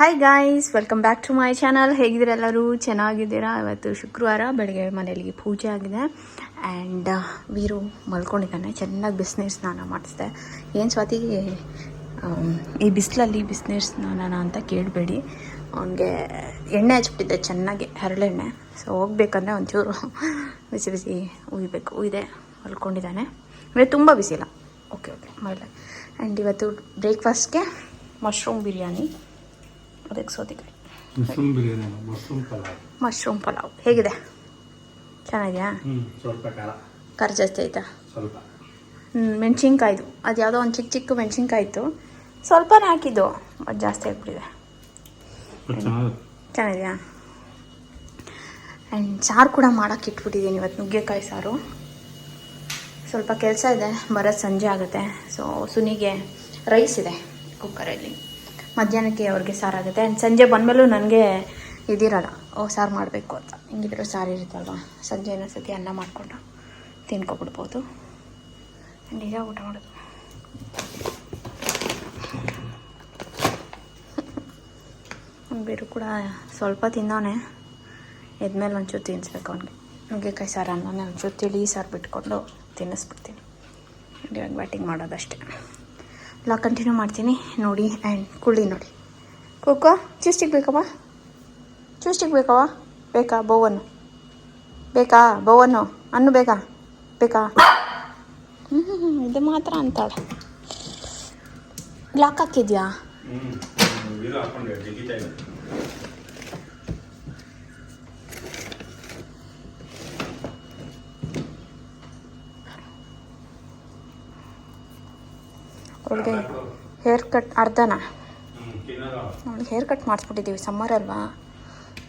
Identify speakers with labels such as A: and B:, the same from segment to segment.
A: Hi guys welcome back to my channel ಹೇಗಿದ್ದೀರ ಎಲ್ಲರೂ? ಚೆನ್ನಾಗಿದ್ದೀರಾ? ಇವತ್ತು ಶುಕ್ರವಾರ ಬೆಳಗ್ಗೆ ಮನೆಯಲ್ಲಿ ಪೂಜೆ ಆಗಿದೆ. ಆ್ಯಂಡ್ ವೀರು ಮಲ್ಕೊಂಡಿದ್ದಾನೆ. ಚೆನ್ನಾಗಿ ಬಿಸಿನೀರು ಸ್ನಾನ ಮಾಡಿಸಿದೆ. ಏನು ಸ್ವಾತಿ? ಆಮ್, ಈ ಬಿಸಿಲಲ್ಲಿ ಬಿಸಿನೀರು ಸ್ನಾನನ ಅಂತ ಕೇಳಬೇಡಿ. ಅವನಿಗೆ ಎಣ್ಣೆ ಹಚ್ಬಿಟ್ಟಿದ್ದೆ ಚೆನ್ನಾಗಿ ಹರಳೆಣ್ಣೆ ಸೊ ಹೋಗ್ಬೇಕಂದ್ರೆ ಒಂಚೂರು ಬಿಸಿ ಬಿಸಿ ಉಯ್ಬೇಕು. ಉಯ್ದೆ ಮಲ್ಕೊಂಡಿದ್ದಾನೆ. ಅಂದರೆ ತುಂಬ ಬಿಸಿಲ್ಲ ಓಕೆ ಓಕೆ ಮಾಡಲೆ. ಆ್ಯಂಡ್ ಇವತ್ತು ಬ್ರೇಕ್ಫಾಸ್ಟ್ಗೆ ಮಶ್ರೂಮ್ ಬಿರಿಯಾನಿ ಅದಕ್ಕೆ ಸೌತೆಕಾಯಿ.
B: Mushroom biryani mushroom pulao.
A: Mushroom pulao. ಹೇಗಿದೆ? ಚೆನ್ನಾಗಿದೆಯಾ?
B: ಸ್ವಲ್ಪ ಖಾರ.
A: ಖಾರ ಜಾಸ್ತಿ ಆಯ್ತಾ?
B: ಸ್ವಲ್ಪ.
A: ಹ್ಞೂ ಮೆಣಸಿನ್ಕಾಯ್ದು. ಅದು ಯಾವುದೋ ಒಂದು ಚಿಕ್ಕ ಚಿಕ್ಕ ಮೆಣಸಿನ್ಕಾಯಿ ಇತ್ತು. ಸ್ವಲ್ಪನೇ ಹಾಕಿದ್ದು ಅದು ಜಾಸ್ತಿ ಆಗಿಬಿಟ್ಟಿದೆ.
B: ಬಟ್ ಚೆನ್ನಾಗಿ
A: ಚೆನ್ನಾಗಿದೆಯಾ? ಆ್ಯಂಡ್ ಸಾರು ಕೂಡ ಮಾಡೋಕ್ಕೆ ಇಟ್ಬಿಟ್ಟಿದ್ದೀನಿ ಇವತ್ತು ನುಗ್ಗೆಕಾಯಿ ಸಾರು. ಸ್ವಲ್ಪ ಕೆಲಸ ಇದೆ ಬರೋದು ಸಂಜೆ ಆಗುತ್ತೆ. ಸೊ ಸುನಿಗೆ ರೈಸ್ ಇದೆ ಕುಕ್ಕರಲ್ಲಿ ಮಧ್ಯಾಹ್ನಕ್ಕೆ ಅವ್ರಿಗೆ ಸಾರಾಗುತ್ತೆ. ಆ್ಯಂಡ್ ಸಂಜೆ ಬಂದಮೇಲೂ ನನಗೆ ಇದಿರಲ್ಲ, ಓ, ಸಾರು ಮಾಡಬೇಕು ಅಂತ. ಹಿಂಗಿದ್ರು ಸಾರು ಇರುತ್ತಲ್ವ? ಸಂಜೆ ಇನ್ನೊಂದ್ಸತಿ ಅನ್ನ ಮಾಡಿಕೊಂಡು ತಿನ್ಕೊಬಿಡ್ಬೋದು. ಆ್ಯಂಡ್ ಈಗ ಊಟ ಮಾಡೋದು. ಬೇರು ಕೂಡ ಸ್ವಲ್ಪ ತಿನ್ನೋನೆ ಎದ್ಮೇಲೆ ಒಂಚೂರು ತಿನ್ನಿಸ್ಬೇಕು ಅವನಿಗೆ. ನುಗ್ಗೆಕಾಯಿ ಸಾರು ಅನ್ನೋನೆ ಒಂಚೂರು ತಿಳಿ ಸಾರು ಬಿಟ್ಕೊಂಡು ತಿನ್ನಿಸ್ಬಿಡ್ತೀನಿ ಇವಾಗ ಬ್ಯಾಟಿಂಗ್ ಮಾಡೋದಷ್ಟೇ. ಎಲ್ಲ ಕಂಟಿನ್ಯೂ ಮಾಡ್ತೀನಿ. ನೋಡಿ ಆ್ಯಂಡ್ ಕುಳ್ಳಿ ನೋಡಿ. ಕೋಕೋ ಚೂಸ್ಟಿಗೆ ಬೇಕವ್ವ ಚೂಸ್ಟಿಗೆ ಬೇಕವ ಬೇಕಾ ಬೋವನ್ನು? ಬೇಕಾ ಬೋವನ್ನು? ಅನ್ನು ಬೇಕಾ? ಬೇಕಾ? ಹ್ಞೂ ಇದು ಮಾತ್ರ ಅಂತಾಳೆ. ಲಾಕ್ ಹಾಕಿದ್ಯಾ? ಅವಳಿಗೆ ಹೇರ್ ಕಟ್ ಅರ್ಧನಾ? ನೋಡಿ, ಹೇರ್ ಕಟ್ ಮಾಡಿಸ್ಬಿಟ್ಟಿದ್ದೀವಿ ಸಮ್ಮರ್ ಅಲ್ವಾ?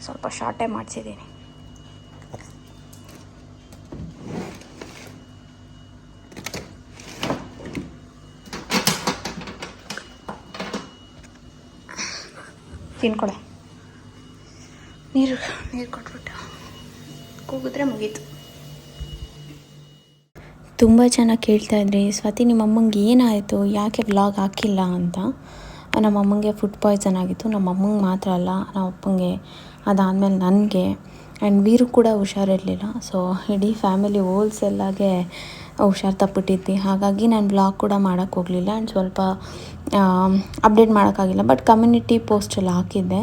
A: ಸ್ವಲ್ಪ ಶಾರ್ಟೇ ಮಾಡಿಸಿದ್ದೀನಿ. ತಿನ್ಕೊಡೆ. ನೀರು ನೀರು ಕೊಟ್ಬಿಟ್ಟು ಕೂಗಿದ್ರೆ ಮುಗೀತು. ತುಂಬ ಜನ ಕೇಳ್ತಾ ಇದ್ರಿ ಸ್ವಾತಿ ನಿಮ್ಮ ಅಮ್ಮಂಗೆ ಏನಾಯಿತು? ಯಾಕೆ ವ್ಲಾಗ್ ಹಾಕಿಲ್ಲ ಅಂತ? ನಮ್ಮ ಅಮ್ಮಂಗೆ ಫುಡ್ ಪಾಯ್ಸನ್ ಆಗಿತ್ತು. ನಮ್ಮ ಅಮ್ಮಂಗೆ ಮಾತ್ರ ಅಲ್ಲ ನಮ್ಮ ಅಪ್ಪಂಗೆ ಅದಾದಮೇಲೆ ನನಗೆ. ಆ್ಯಂಡ್ ವೀರು ಕೂಡ ಹುಷಾರಿರಲಿಲ್ಲ. ಸೊ ಇಡೀ ಫ್ಯಾಮಿಲಿ ಹೋಲ್ಸೆಲ್ಲಾಗೆ ಹುಷಾರು ತಪ್ಪಿಟ್ಟಿದ್ವಿ. ಹಾಗಾಗಿ ನಾನು ಬ್ಲಾಗ್ ಕೂಡ ಮಾಡೋಕ್ಕೆ ಹೋಗಲಿಲ್ಲ. ಆ್ಯಂಡ್ ಸ್ವಲ್ಪ ಅಪ್ಡೇಟ್ ಮಾಡೋಕ್ಕಾಗಿಲ್ಲ. ಬಟ್ ಕಮ್ಯುನಿಟಿ ಪೋಸ್ಟಲ್ಲಿ ಹಾಕಿದ್ದೆ.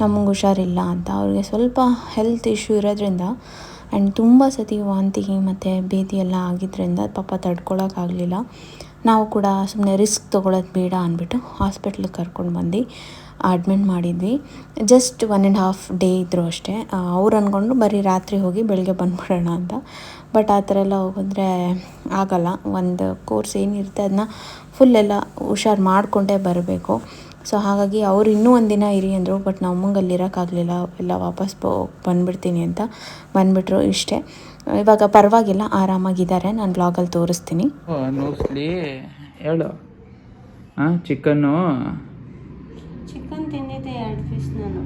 A: ನಮಗೆ ಹುಷಾರಿಲ್ಲ ಅಂತ. ಅವ್ರಿಗೆ ಸ್ವಲ್ಪ ಹೆಲ್ತ್ ಇಶ್ಯೂ ಇರೋದ್ರಿಂದ ಆ್ಯಂಡ್ ತುಂಬ ಸತಿ ವಾಂತಿ ಮತ್ತು ಭೇದಿ ಎಲ್ಲ ಆಗಿದ್ದರಿಂದ ಪಾಪ ತಡ್ಕೊಳ್ಳೋಕ್ಕಾಗಲಿಲ್ಲ ನಾವು ಕೂಡ ಸುಮ್ಮನೆ ರಿಸ್ಕ್ ತೊಗೊಳೋದು ಬೇಡ ಅಂದ್ಬಿಟ್ಟು ಹಾಸ್ಪಿಟ್ಲಿಗೆ ಕರ್ಕೊಂಡು ಬಂದು ಅಡ್ಮಿಟ್ ಮಾಡಿದ್ವಿ. Just one and half day ಇದ್ದರು ಅಷ್ಟೇ. ಅವ್ರು ಅಂದ್ಕೊಂಡು ಬರೀ ರಾತ್ರಿ ಹೋಗಿ ಬೆಳಗ್ಗೆ ಬಂದ್ಬಿಡೋಣ ಅಂತ. ಬಟ್ ಆ ಥರ ಎಲ್ಲ ಹೋಗಿದ್ರೆ ಆಗಲ್ಲ. ಒಂದು ಕೋರ್ಸ್ ಏನಿರುತ್ತೆ ಅದನ್ನ ಫುಲ್ ಎಲ್ಲ ಹುಷಾರು ಮಾಡಿಕೊಂಡೇ ಬರಬೇಕು. ಸೊ ಹಾಗಾಗಿ ಅವ್ರು ಇನ್ನೂ ಒಂದಿನ ದಿನ ಇರಿ ಅಂದರು ಬಟ್ ನಮ್ಮಂಗೆ ಅಲ್ಲಿ ಇರೋಕ್ಕಾಗಲಿಲ್ಲ. ಎಲ್ಲ ವಾಪಸ್ ಬಂದುಬಿಡ್ತೀನಿ ಅಂತ ಬಂದುಬಿಟ್ರು ಇಷ್ಟೇ. ಇವಾಗ ಪರವಾಗಿಲ್ಲ ಆರಾಮಾಗಿದ್ದಾರೆ. ನಾನು ಬ್ಲಾಗಲ್ಲಿ ತೋರಿಸ್ತೀನಿ.
C: ಹೇಳು. ಹಾಂ ಚಿಕನ್ನು
D: ಚಿಕನ್ ತಿಂದಿದ್ದೆ ಎರಡು ಪೀಸ್ ನಾನು.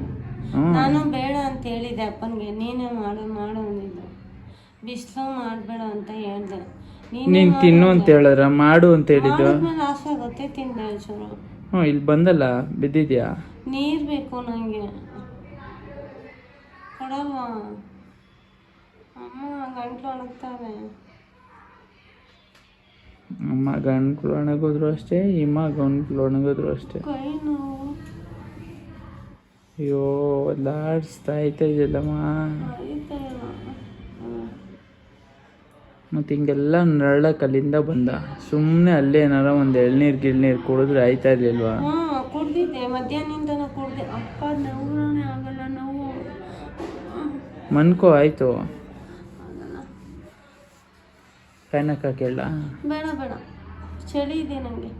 D: ನಾನು ಬೇಡ ಅಂತ ಹೇಳಿದೆ ಅಪ್ಪನಿಗೆ. ನೀನೇ ಮಾಡು ಮಾಡು ಅಂತ ಬಿಸಿಲು ಮಾಡಬೇಡ ಅಂತ ಹೇಳ್ದೆ.
C: ನೀನು ತಿನ್ನು ಅಂತ ಹೇಳಿದ್ರ ಮಾಡು ಅಂತ ಹೇಳಿದ್ದು?
D: ಆಸೆ ಆಗುತ್ತೆ ತಿಂದೆ ಒಂಚೂರು
C: ಹ್ಞೂ ಇಲ್ಲಿ ಬಂದಲ್ಲ ಬಿದ್ದಿದ್ಯಾ?
D: ನೀರು ಬೇಕು ನನಗೆ ಕೊಡಲ್ವಾ ಅಮ್ಮ ಗಂಟ್ಲು ಅಣಗ್ತಾವೆ
C: ಅಮ್ಮ ಗಂಟ್ಲು ಒಣಗಿದ್ರು ಅಷ್ಟೇ ಇಮ್ಮ ಗಂಟ್ಲು ಅಣಗಿದ್ರು ಅಷ್ಟೇ.
D: ಕೈ ನೋವು.
C: ಅಯ್ಯೋ ಲಾಡ್ಸ್ತಾ ಐತೆ
D: ಹ್ಮ್.
C: ಮತ್ತು ಹಿಂಗೆಲ್ಲ ನರಳಕ್ಕೆ ಅಲ್ಲಿಂದ ಬಂದ. ಸುಮ್ಮನೆ ಅಲ್ಲೇ ಏನಾರ ಒಂದು ಎಳ್ನೀರು ಗಿಳ್ನೀರು ಕುಡಿದ್ರೆ ಆಯ್ತಾ ಇರ್ಲಿಲ್ವಾ?
D: ಕುಡ್ದಿದ್ದೆ. ಮಧ್ಯಾಹ್ನದಿಂದನೂ ಕುಡ್ದೆ. ಅಪ್ಪ ನೋವೇ ಆಗಲ್ಲ ನೋವು.
C: ಮನ್ಕೋ ಆಯಿತು. ಫ್ಯಾನಕ್ಕೆ ಕೇಳ
D: ಬೇಡ ಬೇಡ. ಚಳಿ ಇದೆ ನನಗೆ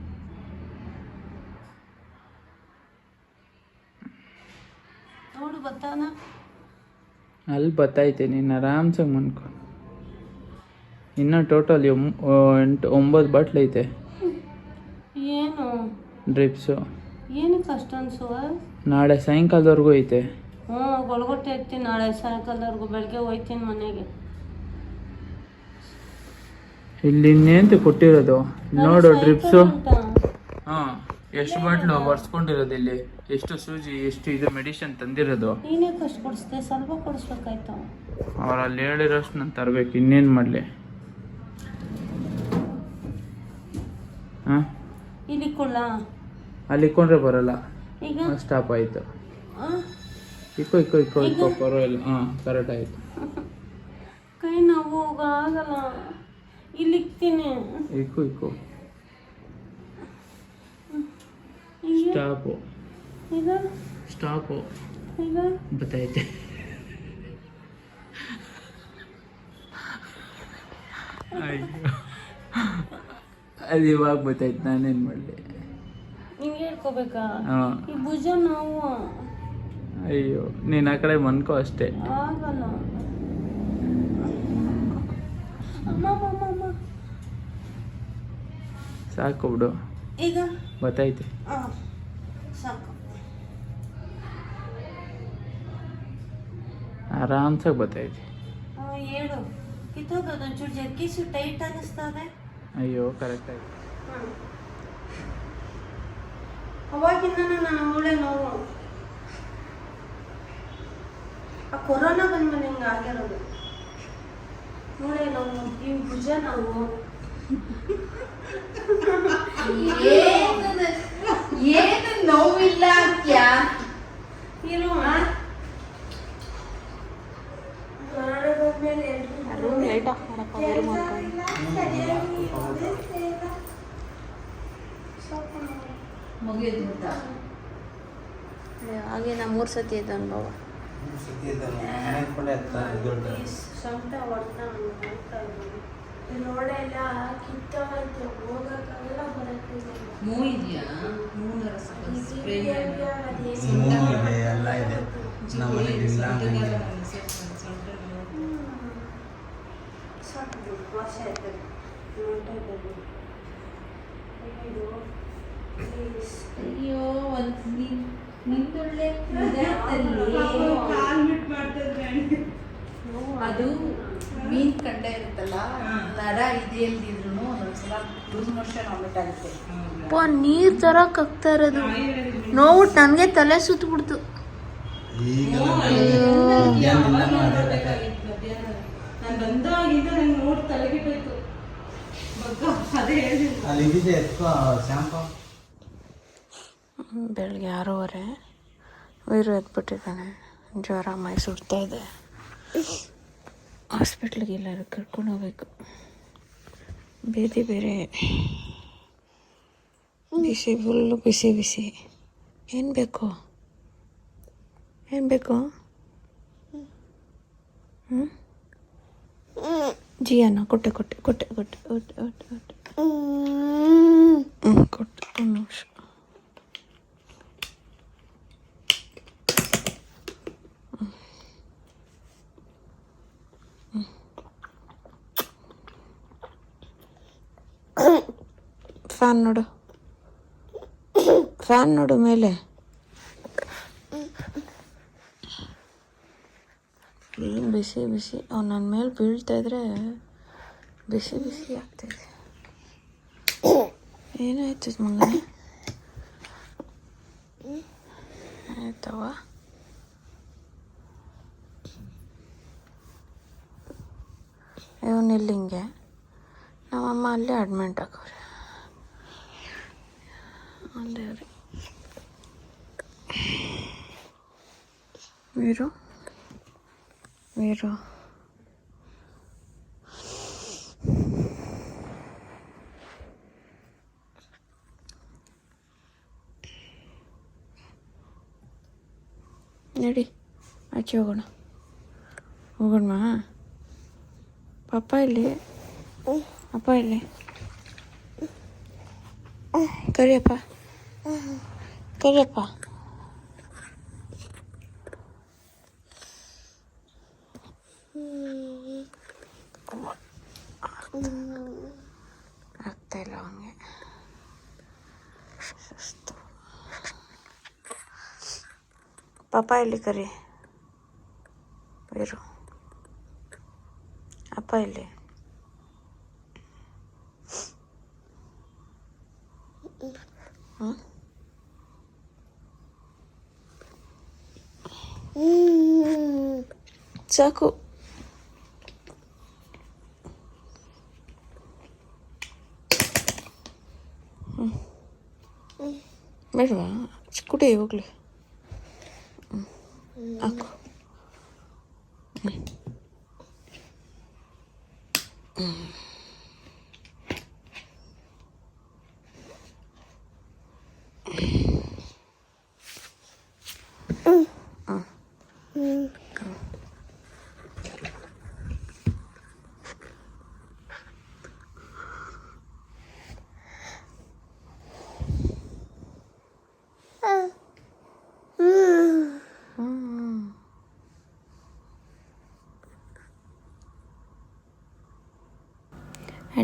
D: ನೋಡು ಬತ್ತಾನ?
C: ಅಲ್ಲಿ ಬತ್ತೈತೆ ನೀನು ಆರಾಮ್ಸಾಗಿ ಮನ್ಕೋ. ಇನ್ನೂ ಟೋಟಲ್ ಎಂಟು ಒಂಬತ್ತು ಬಾಟ್ಲ್ ಐತೆ.
D: ಏನು?
C: ಡ್ರಿಪ್ಸು
D: ಏನಕ್ಕೆ ಅಷ್ಟೊಂದು ಸುವ
C: ನಾಳೆ ಸಾಯಂಕಾಲದವರೆಗೂ ಐತೆ.
D: ಹ್ಞೂ ಗೊಳಗೊಟ್ಟೆ ಇರ್ತೀನಿ ನಾಳೆ ಸಾಯಂಕಾಲದವರೆಗೂ ಬೆಳಗ್ಗೆ ಹೋಯ್ತೀನಿ ಮನೆಗೆ.
C: ಇಲ್ಲಿ ಇನ್ನೇಂತ ಕೊಟ್ಟಿರೋದು? ನೋಡು ಡ್ರಿಪ್ಸು ಹಾಂ ಎಷ್ಟು ಬಾಟ್ಲು ಬರ್ಸ್ಕೊಂಡಿರೋದು ಇಲ್ಲಿ? ಎಷ್ಟು ಸೂಜಿ ಎಷ್ಟು ಇದು ಮೆಡಿಸಿನ್ ತಂದಿರೋದು?
D: ನೀನೇ ಕಷ್ಟ ಕೊಡಿಸ್ದೆ ಸ್ವಲ್ಪ ಕೊಡಿಸ್ಬೇಕಾಯ್ತು.
C: ಅವ್ರು ಅಲ್ಲಿ ಹೇಳಿರೋಷ್ಟು ನಾನು ತರಬೇಕು ಇನ್ನೇನು ಮಾಡಲಿ?
D: ಇಲ್ಲಿ ಕೊಳ್ಳ
C: ಅಲ್ಲಿ ಇಕ್ಕೊಂಡ್ರೆ ಬರಲ್ಲ.
D: ಈಗ?
C: ಸ್ಟಾಪ್ ಆಯಿತು. ಇಕ್ಕೋ ಇಕ್ಕೋ ಇಕ್ಕೋ ಇಕ್ಕೋ ಪರವಾಗಿಲ್ಲ. ಹಾಂ ಕರೆಕ್ಟ್ ಆಯ್ತು.
D: ಕೈ ನಾವು ಆಗಲ್ಲ. ಇಲ್ಲಿ ಇಕ್ತೀನಿ
C: ಇಕ್ಕೋ. ಇಕ್ಕೋ ಸ್ಟಾಪು
D: ಈಗ?
C: ಸ್ಟಾಪು
D: ಈಗ?
C: ಬತ್ತೈತೆ. ಅಯ್ಯೋ. ಅದು ಇವಾಗ ಬತ್ತೈತೆ ನಾನೇನು ಮಾಡಲಿ
D: ಹಿಂಗೆ ಹೇಳ್ಕೋಬೇಕಾ?
C: ಹಾಂ.
D: ಈ ಭುಜ ನೋವು
C: ಅಯ್ಯೋ ನೀನು ಆ ಕಡೆ ಮನ್ಕೋ ಅಷ್ಟೇ.
D: ಆಗಲ್ಲ. ಅಮ್ಮ ಅಮ್ಮ ಅಮ್ಮ
C: ಸಾಕು ಬಿಡು.
D: ಈಗ? ಆ, ಸಾಕು.
C: ಆರಾಮ್ಸಾಗಿ
D: ಆ, ಹೇಳು. ಕಿತ್ತೋಗೋದು ಒಂಚೂರು ಜರ್ಕಿಸು ಟೈಟ್ ಅನ್ನಿಸ್ತದೆ.
C: ಅಯ್ಯೋ ಕರೆಕ್ಟಾಗಿ
D: ಅವಾಗಿಂದ ನನ್ನ ಮೂಳೆ ನೋವು. ಆ ಕೊರೋನಾ ಬಂದ್ಮೇಲೆ ಹಿಂಗೆ ಆಗಿರೋದು? ಮೂಳೆ ನೋವು ಈ ಭುಜ ನೋವು.
E: ಏನು ನೋವಿಲ್ಲ ಅಂತ್ಯಾ?
D: ಏನು ಕೊರೋನಾ ಬಂದ್ಮೇಲೆ
A: ರೂಮ್ ಲೈಟ್ ಆಫ್ ಮಾಡಪ್ಪ ಹಾಗೆ ನಾ ಮೂರು ಸತಿ ಇದ್ದ ಅನುಭವ
D: ಸ್ವಂತ ನೋಡೆ ಎಲ್ಲ ಕಿತ್ತೋಗೈತೆ ಹೋಗಕ್ಕಾಗಲ್ಲ ಬರೋಕ್ಕಿಲ್ಲ
E: ಮೂ ಇದೆಯಾ? ಮೂನರ ಸ್ಪ್ರೇ
F: ಇದೆ ಎಲ್ಲ ಇದೆ. ನಮ್ಮನೇಲಿ ಇಲ್ಲ ಹಂಗೆ.
D: ಸಾಕು ಬಿಡು, ವಾಸಿ ಆಯ್ತದೆ ನೋಡ್ತಾ ಇದ್ದೀನಿ ಅಯ್ಯೋ
E: ನಿಂದೊಳ್ಳೆ ಅದು ಮೀನ್ ಕಂಡ ಇರುತ್ತಲ್ಲ ನರ ಇದೆ ಇಲ್ದಿದ್ರು ಒಂದೊಂದ್ಸಲ ಲೂಸ್ ಮೋಷನ್ ಆಗುತ್ತೆ.
A: ನೀರು ತರಕ್ಕೆ ಆಗ್ತಾ ಇರೋದು. ನೋವು ನನಗೆ ತಲೆ ಸುತ್ತಬಿಡ್ತು.
D: ನಾನು ಬಂದಾಗಿಂದ ನಂಗೆ ನೋಡಿ ತಲೆಗಿಟ್ಟೋಯ್ತು ಅದೇ ಹೇಳಿ
F: ಅಲ್ಲಿ ಇದಿದೆ ಎತ್ಕೋ ಶಾಂಪು
A: ಬೆಳಗ್ಗೆ ಆರೂವರೆ. ವೀರು ಎದ್ಬಿಟ್ಟಿದ್ದಾನೆ. ಜ್ವರ ಮೈ ಸುಡ್ತಾ ಇದೆ. ಹಾಸ್ಪಿಟ್ಲಿಗೆ ಎಲ್ಲರೂ ಕರ್ಕೊಂಡು ಹೋಗ್ಬೇಕು. ಬೇದಿ ಬೇರೆ. ಬಿಸಿ ಫುಲ್ಲು ಬಿಸಿ ಬಿಸಿ. ಏನು ಬೇಕು? ಏನು ಬೇಕು? ಹ್ಞೂ ಜಿ ಅನ್ನ ಕೊಟ್ಟೆ ಕೊಟ್ಟೆ ಕೊಟ್ಟೆ ಕೊಟ್ಟೆ ಕೊಟ್ಟೆ ಕೊಟ್ಟೆ ಕೊಟ್ಟೆ ಹ್ಞೂ ಕೊಟ್ಟೆ ಒಂದು ನಿಮಿಷ ಫ್ಯಾನ್ ನೋಡು ಫ್ಯಾನ್ ನೋಡು ಮೇಲೆ ಫುಲ್ ಬಿಸಿ ಬಿಸಿ. ಅವ್ನು ನನ್ನ ಮೇಲೆ ಬೀಳ್ತಾ ಇದ್ರೆ ಬಿಸಿ ಬಿಸಿ ಆಗ್ತಿದೆ ಏನಾಯ್ತು ಮಗನೇ ಆಯ್ತವ ಇವನಿಲ್ಲಿ ಹಿಂಗೆ. ನಮ್ಮಮ್ಮ ಅಲ್ಲೇ ಅಡ್ಮಿಂಟ್ ಹಾಕವ್ರೆ ಅಲ್ಲೇ ಅವ್ರಿ ವೀರು ವೀರು ನಡಿ ಆಚೆ ಹೋಗೋಣ. ಹೋಗೋಣ? ಪಪ್ಪ ಇಲ್ಲಿ. ಅಪ್ಪ ಇಲ್ಲಿ. ಕರಿಯಪ್ಪ. ಕರಿಯಪ್ಪ ಆಗ್ತಾ ಇಲ್ಲ ಅವನಿಗೆ ಸುಸ್ತು ಪಾಪ ಇಲ್ಲಿ ಕರಿ ವೀರು ಅಪ್ಪ ಇಲ್ಲಿ ಹ್ಞೂ ಸಾಕು ಬೇಡವಾ ಕುಡಿ ಹೋಗ್ಲಿ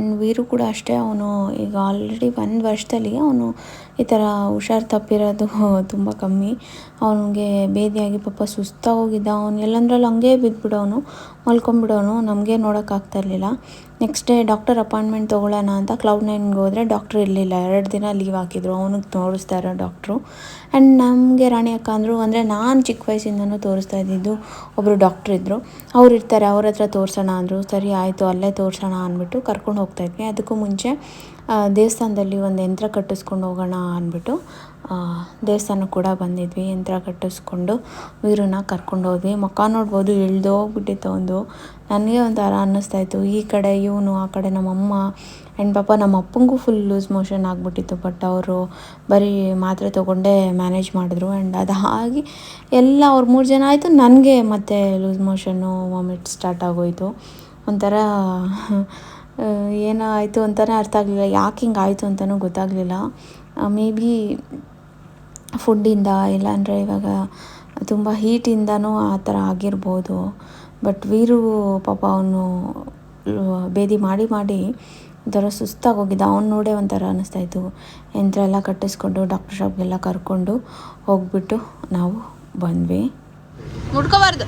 A: ಆ್ಯಂಡ್ ವೀರು ಕೂಡ ಅಷ್ಟೇ ಅವನು ಈಗ ಆಲ್ರೆಡಿ ಒಂದು ವರ್ಷದಲ್ಲಿ ಅವನು ಈ ಥರ ಹುಷಾರು ತಪ್ಪಿರೋದು ತುಂಬ ಕಮ್ಮಿ. ಅವನಿಗೆ ಬೇದಿಯಾಗಿ ಪಾಪ ಸುಸ್ತಾಗೋಗಿದ್ದ ಅವನು ಎಲ್ಲಂದ್ರಲ್ಲಿ ಹಂಗೆ ಬಿದ್ದುಬಿಡೋನು ಮಲ್ಕೊಂಬಿಡೋನು ನಮಗೆ ನೋಡೋಕ್ಕಾಗ್ತಾ ಇರಲಿಲ್ಲ. ನೆಕ್ಸ್ಟ್ ಡೇ ಡಾಕ್ಟರ್ ಅಪಾಯಿಂಟ್ಮೆಂಟ್ ತೊಗೊಳ್ಳೋಣ ಅಂತ ಕ್ಲೌಡ್ ನೈನ್ಗೆ ಹೋದರೆ ಡಾಕ್ಟ್ರ್ ಇರಲಿಲ್ಲ. ಎರಡು ದಿನ ಲೀವ್ ಹಾಕಿದ್ರು. ಅವನಿಗೆ ತೋರಿಸ್ತಾ ಇರೋ ಡಾಕ್ಟ್ರು ಆ್ಯಂಡ್ ನಮಗೆ ರಾಣಿ ಅಕ್ಕ ಅಂದರು, ಅಂದರೆ ನಾನು ಚಿಕ್ಕ ವಯಸ್ಸಿಂದನೂ ತೋರಿಸ್ತಾ ಇದ್ದಿದ್ದು ಒಬ್ಬರು ಡಾಕ್ಟ್ರ್ ಇದ್ದರು ಅವ್ರು ಇರ್ತಾರೆ, ಅವ್ರ ಹತ್ರ ತೋರಿಸೋಣ ಅಂದರು. ಸರಿ, ಆಯಿತು, ಅಲ್ಲೇ ತೋರಿಸೋಣ ಅಂದ್ಬಿಟ್ಟು ಕರ್ಕೊಂಡು ಹೋಗ್ತಾಯಿದ್ವಿ ಅದಕ್ಕೂ ಮುಂಚೆ ದೇವಸ್ಥಾನದಲ್ಲಿ ಒಂದು ಯಂತ್ರ ಕಟ್ಟಿಸ್ಕೊಂಡು ಹೋಗೋಣ ಅಂದ್ಬಿಟ್ಟು ದೇವಸ್ಥಾನ ಕೂಡ ಬಂದಿದ್ವಿ. ಯಂತ್ರ ಕಟ್ಟಿಸ್ಕೊಂಡು ವೀರನ್ನ ಕರ್ಕೊಂಡು ಹೋದ್ವಿ. ಮುಖ ನೋಡ್ಬೋದು ಇಳ್ದೋಗ್ಬಿಟ್ಟಿತ್ತು ಒಂದು. ನನಗೆ ಒಂಥರ ಅನ್ನಿಸ್ತಾಯಿತ್ತು ಈ ಕಡೆ ಇವನು, ಆ ಕಡೆ ನಮ್ಮಮ್ಮ ಆ್ಯಂಡ್ ಪಾಪ ನಮ್ಮ ಅಪ್ಪಂಗೂ ಫುಲ್ ಲೂಸ್ ಮೋಷನ್ ಆಗಿಬಿಟ್ಟಿತ್ತು. ಬಟ್ ಅವರು ಬರೀ ಮಾತ್ರೆ ತೊಗೊಂಡೇ ಮ್ಯಾನೇಜ್ ಮಾಡಿದ್ರು. ಆ್ಯಂಡ್ ಅದು ಹಾಗೆ ಎಲ್ಲ ಅವ್ರು ಮೂರು ಜನ ಆಯಿತು. ನನಗೆ ಮತ್ತೆ ಲೂಸ್ ಮೋಷನ್ನು ವಾಮಿಟ್ ಸ್ಟಾರ್ಟ್ ಆಗೋಯಿತು. ಒಂಥರ ಏನೋ ಆಯಿತು ಅಂತಲೇ ಅರ್ಥ ಆಗಲಿಲ್ಲ. ಯಾಕೆ ಹಿಂಗೆ ಆಯಿತು ಅಂತಲೂ ಗೊತ್ತಾಗಲಿಲ್ಲ. ಮೇ ಬಿ ಫುಡ್ಡಿಂದ ಇಲ್ಲಾಂದರೆ ಇವಾಗ ತುಂಬ ಹೀಟಿಂದನೂ ಆ ಥರ ಆಗಿರ್ಬೋದು. ಬಟ್ ವೀರು ಪಾಪ ಅವನು ಬೇದಿ ಮಾಡಿ ಮಾಡಿ ಒಂಥರ ಸುಸ್ತಾಗೋಗಿದ್ದ ಅವ್ನು ನೋಡೇ ಒಂಥರ ಅನ್ನಿಸ್ತಾಯಿತ್ತು ಯಂತ್ರ ಎಲ್ಲ ಕಟ್ಟಿಸ್ಕೊಂಡು ಡಾಕ್ಟರ್ ಶಾಪ್ಗೆಲ್ಲ ಕರ್ಕೊಂಡು ಹೋಗ್ಬಿಟ್ಟು ನಾವು ಬಂದ್ವಿ.
E: ಮುಡ್ಕೋಬಾರ್ದು.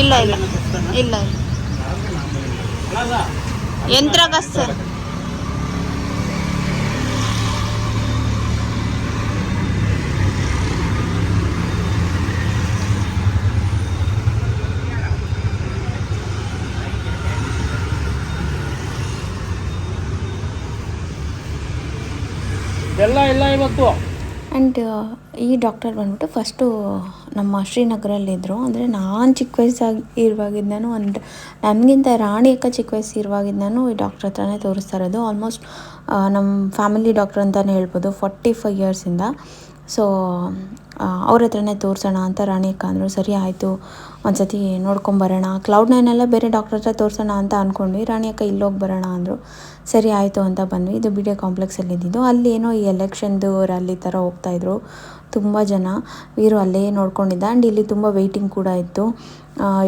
E: ಇಲ್ಲ ಇಲ್ಲ ಇಲ್ಲ ಇಲ್ಲ ಯಂತ್ರ ಸರ್
C: ಎಲ್ಲ ಇಲ್ಲ ಇವತ್ತು?
A: ಆ್ಯಂಡ್ ಈ ಡಾಕ್ಟರ್ ಬಂದ್ಬಿಟ್ಟು ಫಸ್ಟು ನಮ್ಮ ಶ್ರೀನಗರಲ್ಲಿದ್ದರು ಅಂದರೆ ನಾನು ಚಿಕ್ಕ ವಯಸ್ಸಾಗಿ ಇರುವಾಗಿದ್ದಾನು ಒಂದು ನನಗಿಂತ ರಾಣಿ ಅಕ್ಕ ಚಿಕ್ಕ ವಯಸ್ಸು ಇರುವಾಗಿದ್ದಾನು ಈ ಡಾಕ್ಟ್ರ್ ಹತ್ರನೇ ತೋರಿಸ್ತಾ ಇರೋದು. ಆಲ್ಮೋಸ್ಟ್ ನಮ್ಮ ಫ್ಯಾಮಿಲಿ ಡಾಕ್ಟ್ರ್ ಅಂತಲೇ ಹೇಳ್ಬೋದು ಫೋರ್ಟಿ ಫೈವ್ ಇಯರ್ಸಿಂದ ಸೊ ಅವ್ರ ಹತ್ರನೇ ತೋರಿಸೋಣ ಅಂತ ರಾಣಿ ಅಕ್ಕ ಅಂದರು. ಸರಿ ಆಯಿತು ಒಂದು ಸತಿ ನೋಡ್ಕೊಂಬರೋಣ ಕ್ಲೌಡ್ ನೈನೆಲ್ಲ ಬೇರೆ ಡಾಕ್ಟ್ರ್ ಹತ್ರ ತೋರಿಸೋಣ ಅಂತ ಅಂದ್ಕೊಂಡ್ವಿ ರಾಣಿ ಅಕ್ಕ ಇಲ್ಲೋಗಿ ಬರೋಣ ಅಂದರು. ಸರಿ, ಆಯಿತು ಅಂತ ಬಂದ್ವಿ. ಇದು ಬಿ ಡಿ ಎ ಕಾಂಪ್ಲೆಕ್ಸಲ್ಲಿ ಇದ್ದಿದ್ದು. ಅಲ್ಲಿ ಏನೋ ಈ ಎಲೆಕ್ಷನ್ದು ರ್ಯಾಲಿ ಥರ ಹೋಗ್ತಾಯಿದ್ರು ತುಂಬ ಜನ. ವೀರು ಅಲ್ಲೇ ನೋಡ್ಕೊಂಡಿದ್ದ. ಆ್ಯಂಡ್ ಇಲ್ಲಿ ತುಂಬ ವೆಯ್ಟಿಂಗ್ ಕೂಡ ಇತ್ತು.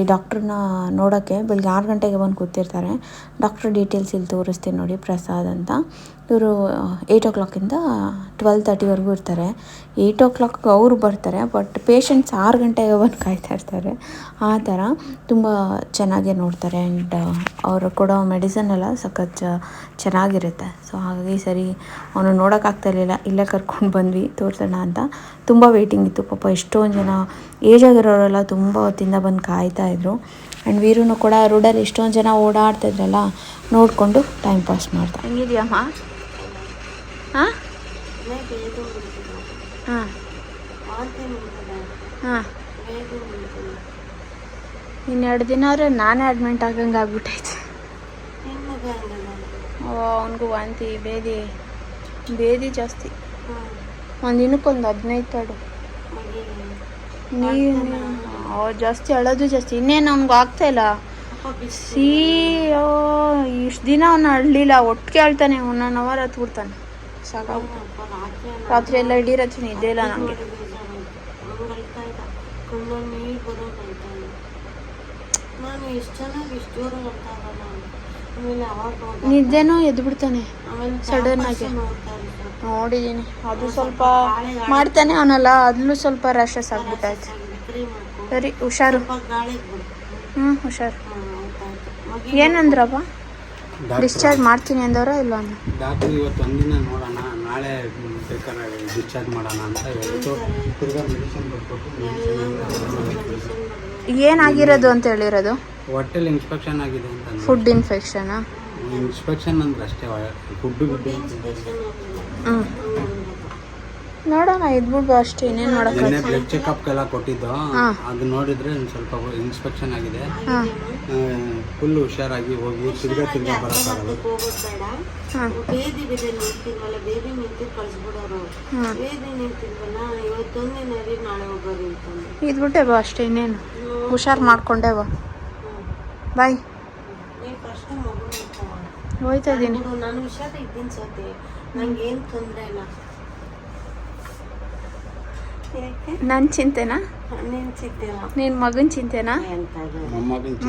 A: ಈ ಡಾಕ್ಟ್ರನ್ನ ನೋಡೋಕ್ಕೆ ಬೆಳಗ್ಗೆ ಆರು ಗಂಟೆಗೆ ಬಂದು ಕೂತಿರ್ತಾರೆ. ಡಾಕ್ಟ್ರ್ ಡೀಟೇಲ್ಸ್ ಇಲ್ಲಿ ತೋರಿಸ್ತೀನಿ ನೋಡಿ, ಪ್ರಸಾದ್ ಅಂತ. ಇವರು ಏಯ್ಟ್ ಓ ಕ್ಲಾಕಿಂದ ಟ್ವೆಲ್ ತರ್ಟಿವರೆಗೂ ಇರ್ತಾರೆ. ಏಯ್ಟ್ ಓ ಕ್ಲಾಕ್ ಅವರು ಬರ್ತಾರೆ ಬಟ್ ಪೇಷಂಟ್ಸ್ ಆರು ಗಂಟೆಗೆ ಬಂದು ಕಾಯ್ತಾ ಇರ್ತಾರೆ. ಆ ಥರ ತುಂಬ ಚೆನ್ನಾಗೇ ನೋಡ್ತಾರೆ ಆ್ಯಂಡ್ ಅವರು ಕೊಡೋ ಮೆಡಿಸನ್ ಎಲ್ಲ ಸಖತ್ ಚೆನ್ನಾಗಿರುತ್ತೆ. ಸೊ ಹಾಗಾಗಿ ಸರಿ, ಅವನು ನೋಡೋಕ್ಕಾಗ್ತಾ ಇರಲಿಲ್ಲ, ಇಲ್ಲೇ ಕರ್ಕೊಂಡು ಬಂದ್ವಿ, ತೋರಿಸೋಣ ಅಂತ. ತುಂಬ ವೆಯ್ಟಿಂಗ್ ಇತ್ತು, ಪಾಪ ಎಷ್ಟೊಂದು ಜನ ಏಜ್ ಆಗಿರೋರೆಲ್ಲ ತುಂಬ ಹೊತ್ತಿಂದ ಬಂದು ಕಾಯ್ತಾ ಇದ್ರು. ಆ್ಯಂಡ್ ವೀರುನು ಕೂಡ ರೋಡಲ್ಲಿ ಎಷ್ಟೊಂದು ಜನ ಓಡಾಡ್ತಾ ಇದ್ರಲ್ಲ, ನೋಡಿಕೊಂಡು ಟೈಮ್ ಪಾಸ್ ಮಾಡ್ತಾ ಹೆಂಗಿದೆಯಮ್ಮ? ಹಾಂ? ಹಾಂ. ಹಾಂ. ಇನ್ನೆರಡು ದಿನ ಆದರೆ ನಾನೇ ಅಡ್ಮಿಂಟ್ ಆಗಂಗೆ ಆಗ್ಬಿಟ್ಟೈತೆ ಅವನಿಗೂ ವಾಂತಿ ಬೇದಿ ಬೇದಿ ಜಾಸ್ತಿ. ಒಂದು ದಿನಕ್ಕೊಂದು ಹದಿನೈದು ತಡು. ನೀನು ಅವ ಜಾಸ್ತಿ ಅಳೋದು ಜಾಸ್ತಿ. ಇನ್ನೇನು ಅವ್ನಿಗೆ ಆಗ್ತಾ ಇಲ್ಲ? ಸಿ ಇಷ್ಟು ದಿನ ಅವನು ಅಳ್ಲಿಲ್ಲ ಒಟ್ಟಿಗೆ ಅಳ್ತಾನೆ. ಒನ್ ಒನ್ ಅವರ್ ಹತ್ಬಿಡ್ತಾನೆ ಸಾಕಾಗ್ಬಿಟ್ಟು ರಾತ್ರಿ ಎಲ್ಲ ಇಡೀ ರಾತ್ರಿ ನಿದ್ದೆ ಇಲ್ಲ ನನಗೆ
D: ಹೋದ
A: ನಿದ್ದೆನೂ ಎದ್ದು ಬಿಡ್ತಾನೆ ಸಡನ್ ಆಗಿ.
D: ನೋಡಿದೀನಿ.
A: ನೋಡಿದ್ದೀನಿ ಅದು ಸ್ವಲ್ಪ ಮಾಡ್ತಾನೆ ಅವನಲ್ಲ ಅದ್ಲೂ ಸ್ವಲ್ಪ ರ್ಯಾಷಸ್
D: ಆಗ್ಬಿಟ್ಟಾಯ್ತು
A: ಸರಿ ಹುಷಾರು. ಹ್ಞೂ ಹುಷಾರು. ಏನಂದ್ರಪ್ಪ ಡಿಸ್ಚಾರ್ಜ್ ಮಾಡ್ತೀನಿ ಅಂದವರ ಇಲ್ಲ ಡಾಕ್ಟರ್
F: ಡಾಕ್ಟ್ರು ಇವತ್ತು ಒಂದಿನ ನೋಡೋಣ ನಾಳೆ ಬೇಕಾದ್ರೆ ಡಿಸ್ಚಾರ್ಜ್ ಮಾಡೋಣ ಅಂತ ಹೇಳಿದ್ರು. ತಿರ್ಗಾ ಮೆಡಿಸಿನ್
A: ಏನಾಗಿರೋದು ಅಂತ ಹೇಳಿರೋದು?
F: ಹೊಟ್ಟೆಲಿ ಇನ್ಸ್ಪೆಕ್ಷನ್ ಆಗಿದೆ ಅಂತ
A: ಫುಡ್ ಇನ್ಫೆಕ್ಷನಾ
F: ಇನ್ಸ್ಪೆಕ್ಷನ್ ಅಂದ್ರೆ ಅಷ್ಟೇ ಫುಡ್ ಗುಡ್
A: ಹ್ಞೂ ನೋಡೋಣ ಇದ್ಬಿಡ್ಬೋ ಅಷ್ಟೇ ಇನ್ನೇನು
F: ನಿನ್ನೆ
A: ಮಾಡೋಕ್ಕಾಗಲ್ಲ
F: ಬ್ಲಡ್ ಚೆಕಪ್ ಎಲ್ಲ ಕೊಟ್ಟಿದ್ದು.
A: ಹಾ.
F: ಅದು ನೋಡಿದ್ರೆ ಒಂದ್ ಸ್ವಲ್ಪ ಇನ್ಸ್ಪೆಕ್ಷನ್ ಆಗಿದೆ.
A: ಹಾಂ.
F: ಫುಲ್ ಹುಷಾರಾಗಿ ಹೋಗಿ ತಿರ್ಗಾ ತಿರ್ಗಾ ಬರೋಕ್ಕಾಗಲ್ಲ.
D: ಹೋಗೋದು ಬೇಡ
A: ಹಾಂ.
D: ಬೇದಿ ಬಿದೆ ನಿಂತಿಲ್ವಲ್ಲ ಬೇದಿ ನಿಂತು ಕಳ್ಸ್ಬಿಡೋರು
A: ಹಾಂ.
D: ಬೇದಿ ನಿಂತಿಲ್ವಲ್ಲ ಇವತ್ತೊಂದಿನ ರೀ ನಾಳೆ ಹೋಗೋರು ಅಂತಂದು
A: ಇದ್ಬಿಟ್ಟೆ ಬಾ ಅಷ್ಟೇ ಇನ್ನೇನು. ಹುಷಾರು ಮಾಡ್ಕೊಂಡೆ ಬಾ. ಬಾಯ್.
D: ನೀವು ಫಸ್ಟ್ ಮಗು ನೋಡ್ಕೊಂಡು
A: ಹೋಯ್ತಾ ಇದ್ದೀನಿ.
D: ನಾನು ಹುಷಾರ ಇದ್ದೀನಿ ಸತಿ. ನಂಗೆ ಏನು ತೊಂದರೆ ಇಲ್ಲ.
A: ನನ್ನ ಚಿಂತೆನಾ?
D: ನೀನು
A: ನಿನ್ನ ಮಗನ ಚಿಂತೆನಾ?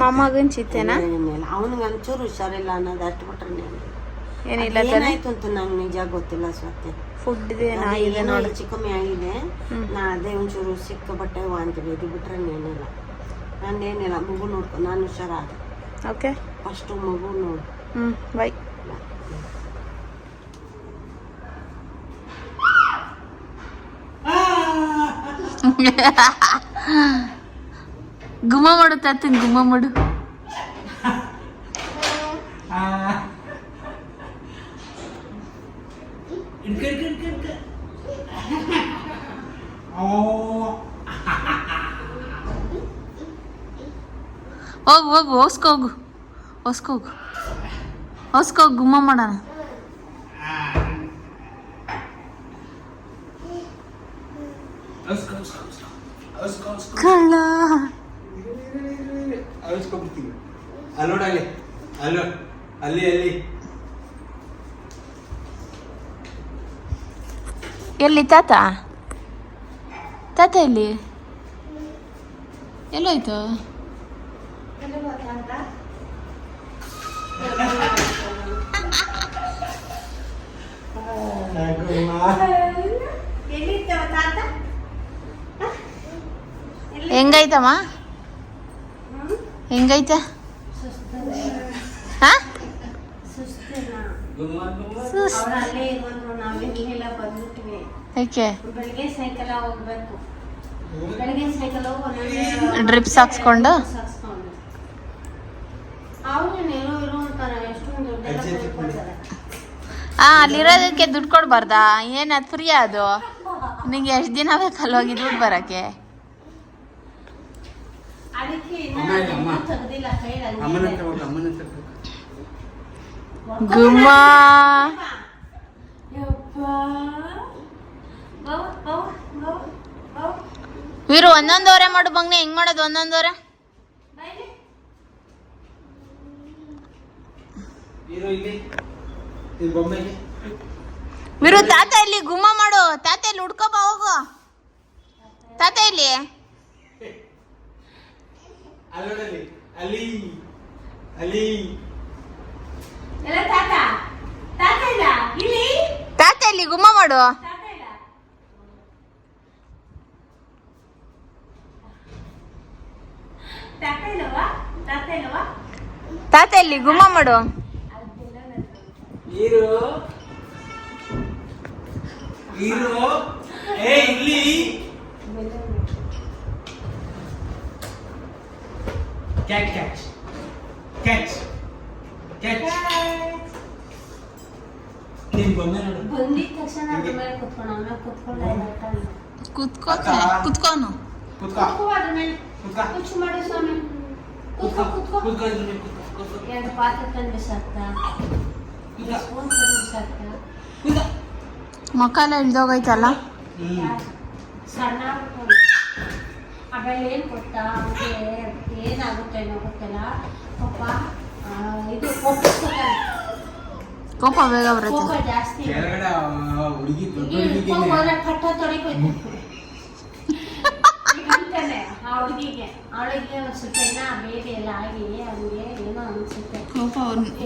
F: ಮೊಮ್ಮಗನ್
A: ಚಿಂತೆನಾ?
D: ಅವನಿಗೆ ಒಂಚೂರು ಹುಷಾರಿಲ್ಲ ಅನ್ನೋದು ಅಷ್ಟು ಬಿಟ್ರೆ
A: ಏನಿಲ್ಲ ತಾನೆ?
D: ಏನಾಯ್ತು ಅಂತ ನಂಗೆ ನಿಜ ಗೊತ್ತಿಲ್ಲ ಸ್ವತ್ತೆ
A: ಫುಡ್
D: ಏನೋ
A: ನೋಡಿ.
D: ಹೆಚ್ಚು ಕಮ್ಮಿ ಆಗಿದೆ ನಾ ಅದೇ ಒಂಚೂರು ಸಿಕ್ಕ ಬಟ್ಟೆ ವಾಂತಿ ಬೇದಿ ಬಿಟ್ರೆ ಏನಿಲ್ಲ ನಾನೇನಿಲ್ಲ ಮಗು ನೋಡ್ಕೊ ನಾನು ಹುಷಾರಾದೆ.
A: ಓಕೆ
D: ಫಸ್ಟು ಮಗು ನೋಡು.
A: ಹ್ಞೂ ಬಾಯ್ ಗುಮ್ಮ ಮಾಡು ತಾತನ್ ಗುಮ್ಮ ಮಾಡು. ಹೋಗು ಹೋಗು ಹೊಸ್ಕೋಗು ಹೊಸ್ಕೋಗು ಹೊಸ್ಕೋಗು ಗುಮ್ಮ ಮಾಡೋಣ ಕಳ್ಳ
F: ಅಳಿಸ್ಕೊಂಡ್ಬಿಡ್ತೀನಿ ಅಲ್ಲಿ ನೋಡಲ್ಲಿ ಅಲ್ಲೋ ಅಲ್ಲಿ ಅಲ್ಲಿ
A: ಎಲ್ಲಿ ತಾತ? ತಾತ ಎಲ್ಲಿ? ಎಲ್ಲೋಯ್ತು? ಹೆಂಗೈತಮ್ಮ? ಹೆಂಗೈತೆ? ಹಾ? ಸುಸ್ತ್.
D: ಅಲ್ಲೇ
A: ಏಕೆ
D: ಬೆಳಿಗ್ಗೆ ಸಾಯಂಕಾಲ ಹೋಗ್ಬೇಕು. ಬೆಳಿಗ್ಗೆ ಸಾಯಂಕಾಲ ಹೋಗಿ
A: ಡ್ರಿಪ್ಸ್ ಹಾಕ್ಸ್ಕೊಂಡು ಆ ಅಲ್ಲಿರೋದಕ್ಕೆ ದುಡ್ಡು ಕೊಡ್ಬಾರ್ದಾ? ಏನು ಅದು ಫ್ರೀ ಅದು? ನಿಂಗೆ ಎಷ್ಟು ದಿನ ಬೇಕಲ್ಲ ಹೋಗಿ ದುಡ್ಡು ಬರೋಕ್ಕೆ?
D: ಅದಕ್ಕೆ
F: ಅಮ್ಮ ಇದೆ, ಅಮ್ಮ.
D: ಇನ್ನ ತೆಗ್ದಿಲ್ಲ ಕೈಯಲ್ಲಿ ಹಂಗೆ
F: ಅಮ್ಮನ
D: ಇದೆ.
F: ಹತ್ರ ಹೋಗು, ಅಮ್ಮನ ಹತ್ರ ಹೋಗು.
A: ಗುಮ್ಮ
D: ಯಪ್ಪ. ಬಾವ, ಬಾವ, ಬಾವ, ಬಾವ.
A: ವೀರು ಒಂದೊಂದವರೆ ಮಾಡು ಬಂಗ್ನೆ ಹೆಂಗ್ ಮಾಡೋದು ಒಂದೊಂದವರೆ. ವೀರು ತಾತ ಇಲ್ಲಿ ಗುಮ್ಮ ಮಾಡು. ತಾತ ಇಲ್ಲಿ ಹುಡ್ಕೋಬ ಹೋಗು. ತಾತ ಇಲ್ಲಿ?
D: ತಾತ ಇಲ್ಲಿ
A: ಗುಮ್ಮ ಮಾಡು.
D: ತಾತ ಇಲ್ಲಿ
A: ಎಲ್ಲಿ ಗುಮ್ಮ ಮಾಡು.
C: ನೀರು ನೀರು ಏ ಇಲ್ಲಿ. ಕ್ಯಾಚ್ ಕ್ಯಾಚ್ ಕ್ಯಾಚ್ ಕ್ಯಾಚ್ ನಿನ್
D: ಬಂದಿದ ತಕ್ಷಣ ಅದ್ರ ಮೇಲೆ ಕುತ್ಕೊಂಡು ಆಮೇಲೆ ಕುತ್ಕೊಂಡೆ
A: ಕುತ್ಕೋತೆ ಕುತ್ಕೋನು
C: ಕುತ್ಕೋ.
D: ಕುತ್ಕೋ ಅದ್ರ ಮೇಲೆ. ಕುಚ್ಚು ಮಾಡು ಸ್ವಾಮಿ. ಕುತ್ಕೋ ಕುತ್ಕೋ.
C: ಕುತ್ಕೋ. ಇದ್ರ ಕುತ್ಕೋ.
D: ಎರಡು ಪಾತ್ರೆ ತಂದು ಬಿಸಾಕ್ತಾ
C: ಇಲ್ಲ.
D: ಸ್ಪೂನ್ ತಂದು ಬಿಸಾಕ್ತಾ
A: ಮಕ್ಕಳ ಇಳ್ದೋಗೈತಲ್ಲ?
D: ಸಣ್ಣ ಆಮೇಲೆ ಏನು ಗೊತ್ತಾ ಅವ್ರಿಗೆ ಏನಾಗುತ್ತೆ ಏನೋ ಗೊತ್ತಿಲ್ಲ ಪಾಪ ಇದು ಒಪ್ಪಿಸ್ಕೊತಾರೆ
A: ಕೋಪ. ಬೇಗ ಬರುತ್ತೆ.
D: ಕೋಪ ಜಾಸ್ತಿ.
F: ಹುಡುಗಿ
D: ಹೋದ್ರೆ ಪಟ್ಟ ತೊಳಿಬೇಕು ಹುಡುಗಿಗೆ ಅವಳಿಗೆ ಒಂದ್ ಸ್ವಲ್ಪ ಇನ್ನ ಬೇರೆ ಎಲ್ಲ ಆಗಿ ಅವ್ನಿಗೆ ಏನೋ ಅನ್ಸುತ್ತೆ.
A: ಕೋಪ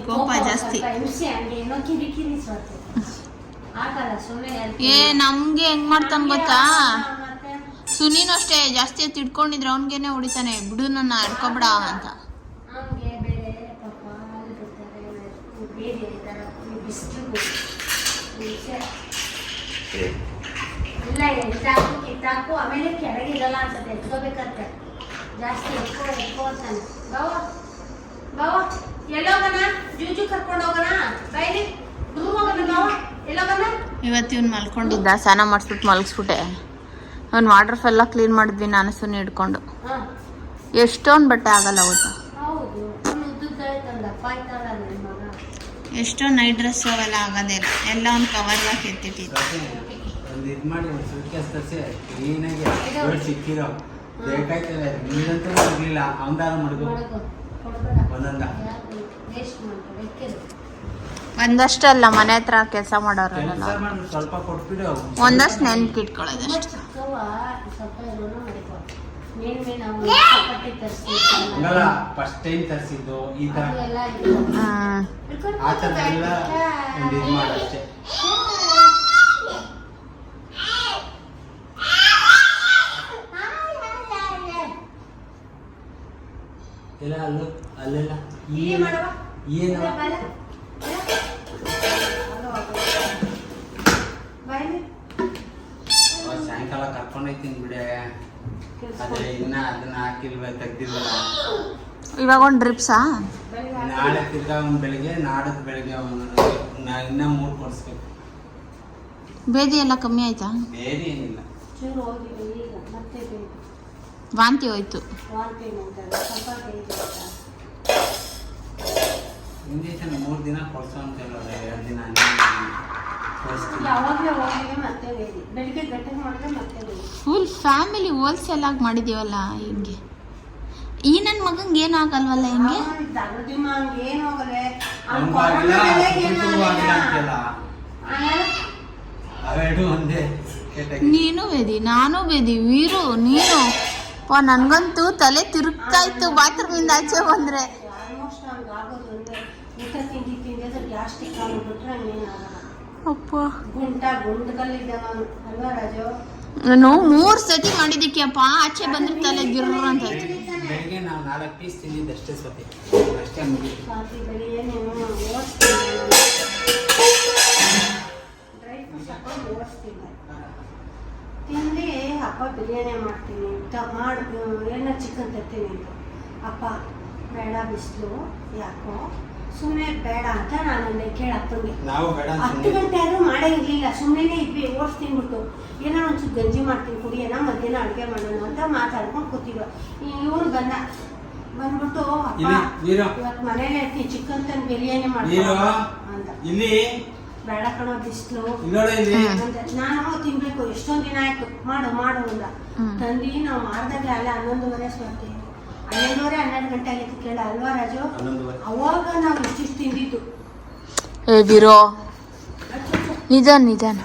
A: ಕೋಪ ಜಾಸ್ತಿ.
D: ಸ್ವಲ್ಪ ಹಿಂಸೆ ಹಂಗೆ ಏನೋ ಕಿರಿಕಿರಿ ಸ್ವತ್ತು ಆಗಲ್ಲ ಸುಮ್ಮನೆ
A: ಏ ನಮ್ಗೆ ಹೆಂಗ್ ಮಾಡ್ತಾನ ಗೊತ್ತಾ? ಸುನೀನು ಅಷ್ಟೇ ಜಾಸ್ತಿ ತಿಡ್ಕೊಂಡಿದ್ರೆ ಇಟ್ಕೊಂಡಿದ್ರೆ ಅವನ್ಗೇನೆ ಹೊಡಿತಾನೆ. ಬಿಡು ನನ್ನ ಹಿಡ್ಕೊಬಿಡ ಅಂತ.
D: ಅವ್ನಿಗೆ ಬೇರೆ ಪಾಪ ಅಲ್ಲಿ ಬರ್ತಾರೆ ಬೇರೆ ಇದಾರ ಬಿಸಿಲು ಎಲ್ಲ ಇಲ್ಲ ಎತ್ತಾಕು ಕಿತ್ತಾಕು ಆಮೇಲೆ ಕೆಳಗಿರಲ್ಲ ಅನ್ಸುತ್ತೆ ಎತ್ಕೋಬೇಕಂತೆ. ಜಾಸ್ತಿ ಎತ್ಕೋ ಎತ್ಕೋ ಅಂತಾನೆ. ಬಾವ ಬಾವ ಎಲ್ಲೋಗಣ? ಜೂಜು ಕರ್ಕೊಂಡು ಹೋಗೋಣ? ಬೈಲಿ ರೂಮ್ ಹೋಗೋಣ ಬಾವ ಎಲ್ಲೋಗಣ?
A: ಇವತ್ತು ಇವ್ನು ಮಲ್ಕೊಂಡಿದ್ದ ಸ್ನಾನ ಮಾಡಿಸ್ಬಿಟ್ಟು ಮಲಗಿಸ್ಬಿಟ್ಟೆ. ಅವ್ನು ವಾಟರ್ ಫೆಲ್ಲ ಕ್ಲೀನ್ ಮಾಡಿದ್ವಿ ನಾನು ಸುನ್ನ ಹಿಡ್ಕೊಂಡು
D: ಹಾಂ.
A: ಎಷ್ಟೊಂದು ಬಟ್ಟೆ ಆಗಲ್ಲ ಅವತ್ತು. ಎಷ್ಟೋ ನೈಟ್ ಡ್ರೆಸ್ ಅವೆಲ್ಲ ಆಗೋದೇ ಇಲ್ಲ. ಎಲ್ಲ ಒಂದು ಕವರ್ಗೆ ಎತ್ತಿಟ್ಟಿದ್ದು
F: ತರಿಸಿ ಕ್ಲೀನಾಗಿ ದೊಡ್ಡ ಸಿಕ್ಕಿರೋ ಬೇಕಾಯ್ತಲ್ಲ ನೀನಂತೂ ಸಿಗ್ಲಿಲ್ಲ ಅವನ್ದಾರ
D: ಮಾಡ್ಕೊ.
F: ಒಂದೊಂದ.
A: ಒಂದಷ್ಟಲ್ಲ ಮನೆ ಹತ್ರ ಕೆಲಸ ಮಾಡೋರಲ್ಲ.
F: ಸ್ವಲ್ಪ ಕೊಟ್ಬಿಡು.
A: ಒಂದಷ್ಟು
D: ನೆನ್ಪಿಟ್ಕೊಳ್ಳೋದಷ್ಟು
F: ಹಂಗಲ್ಲ ಫಸ್ಟ್ ಟೈಮ್ ತರಿಸಿದ್ದು ಈ
A: ತರ.
F: ಆ ತರ ಎಲ್ಲ ಒಂದು ಇದು ಮಾಡು ಇಲ್ಲ ಅಲ್ಲೂ ಅಲ್ಲೆಲ್ಲ ಏನು ಸಾಯಂಕಾಲ ಕರ್ಕೊಂಡು ಹೋಯ್ತೀನಿ ಬಿಡೆ. ಅದೇ ಇನ್ನ ಅದನ್ನ ಹಾಕಿಲ್ವ ತೆಗ್ದಿಲ್ವಲ್ಲ
A: ಇವಾಗ ಒಂದು ಡ್ರಿಪ್ಸಾ?
F: ನಾಳೆ ತಿರ್ಗಾ ಒಂದು ಬೆಳಿಗ್ಗೆ ನಾಡದ್ ಬೆಳಿಗ್ಗೆ ಒಂದು ನಾ ಇನ್ನ ಮೂರು ಕೊಡಿಸ್ಬೇಕು
A: ಬೇದಿ ಎಲ್ಲ ಕಮ್ಮಿ ಆಯ್ತಾ?
F: ಬೇದಿ ಏನಿಲ್ಲ.
D: ಚೂರು ಹೋಗಿದೆ ಈಗ ಮತ್ತೆ ಬೇಕು
A: ವಾಂತಿ ಹೋಯ್ತು.
F: ಇಂಜೆಕ್ಷನ್ ಮೂರು ದಿನ ಕೊಡ್ಸೋ ಅಂತ ಹೇಳೋದು ಎರಡು ದಿನ
A: ಫುಲ್ ಫ್ಯಾಮಿಲಿ ಹೋಲ್ಸೇಲ್ ಆಗಿ ಮಾಡಿದೀವಲ್ಲ ಹಿಂಗೆ. ಈ ನನ್ನ ಮಗಂಗೆ ಏನು ಆಗಲ್ವಲ್ಲ ಹಿಂಗೆ? ನೀನು ಬೇದಿ ನಾನು ಬೇದಿ ವೀರು ನೀನು. ವಾ ನನಗಂತೂ ತಲೆ ತಿರುಗ್ತಾಯಿತ್ತು ಬಾತ್ರೂಮಿಂದ ಆಚೆ ಬಂದ್ರೆ. ಅಪ್ಪ. ನಾನು ಮೂರು ಸತಿ ಮಾಡಿದ್ದಕ್ಕೆಪ್ಪ ಆಚೆ ಬಂದ್ರೆ ತಲೆ ಗಿರ್ರ ಅಂತ ಆಯ್ತು.
F: ಬೆಳಿಗ್ಗೆ ನಾವು ನಾಲ್ಕು ಪೀಸ್ ತಿಂದಿದ್ದು ಅಷ್ಟೇ ಸತಿ. ಅಷ್ಟೇ ಮುಗಿತು.
D: ತಿಂದು ಅಪ್ಪ ಬಿರಿಯಾನಿ ಮಾಡ್ತೀನಿ. ತ ಮಾಡಿ ಏನೋ ಚಿಕನ್ ತರ್ತೀನಿ ಅಂತ ಅಪ್ಪ ಬೇಡ ಬಿಸಿಲು ಯಾಕೋ? ಸುಮ್ಮನೆ ಬೇಡ ಅಂತ ನಾನು ಅಂದೆ ಕೇಳ ಅಪ್ಪನಿಗೆ ಹತ್ತು ಗಂಟೆ ಆದರೂ ಮಾಡೇ ಇರಲಿಲ್ಲ. ಸುಮ್ಮನೆ ಇದ್ವಿ ಓಡಿಸ್ತೀನಿ ಬಿಟ್ಟು ಏನೋ ಒಂಚೂರು ಗಂಜಿ ಮಾಡ್ತೀನಿ ಕುಡಿಯೋಣ ಮಧ್ಯಾಹ್ನ ಅಡುಗೆ ಮಾಡೋಣ ಅಂತ ಮಾತಾಡ್ಕೊಂಡು ಕೂತಿದ್ವ. ಇವನು ಬಂದ ಬಂದ್ಬಿಟ್ಟು ಅಪ್ಪ ಇವತ್ತು ಮನೇಲಿ ಇರ್ತೀನಿ ಚಿಕನ್ ತಂದು ಬಿರಿಯಾನಿ
F: ಮಾಡ್ತೀವಿ
D: ಮಾಡ್ತೀನಿ ಅಂತ.
F: ಇಲ್ಲಿ
D: ಬೇಡ ಕಣೋ ಬಿಸಿಲು. ನಾನು ತಿನ್ಬೇಕು ಎಷ್ಟೊಂದ್ ದಿನ ಆಯ್ತು. ಮಾಡು ಮಾಡು ಅಂದ. ತಂದಿ ನಾವು ಮಾಡ್ದಾಗ ಅಲ್ಲ ಹನ್ನೊಂದುವರೆ ಬರ್ತೀವಿ ಹನ್ನೊಂದುವರೆ ಹನ್ನೆರಡು ಗಂಟೆ ಆಗಿತ್ತು ಕೇಳ ಅಲ್ವಾ ರಾಜು? ಅವಾಗ ನಾವು ಇಷ್ಟಿಷ್ಟು ತಿಂದಿದ್ದು.
A: ಏ ನಿಧಾನ ನಿಜ ನಿಜಾನ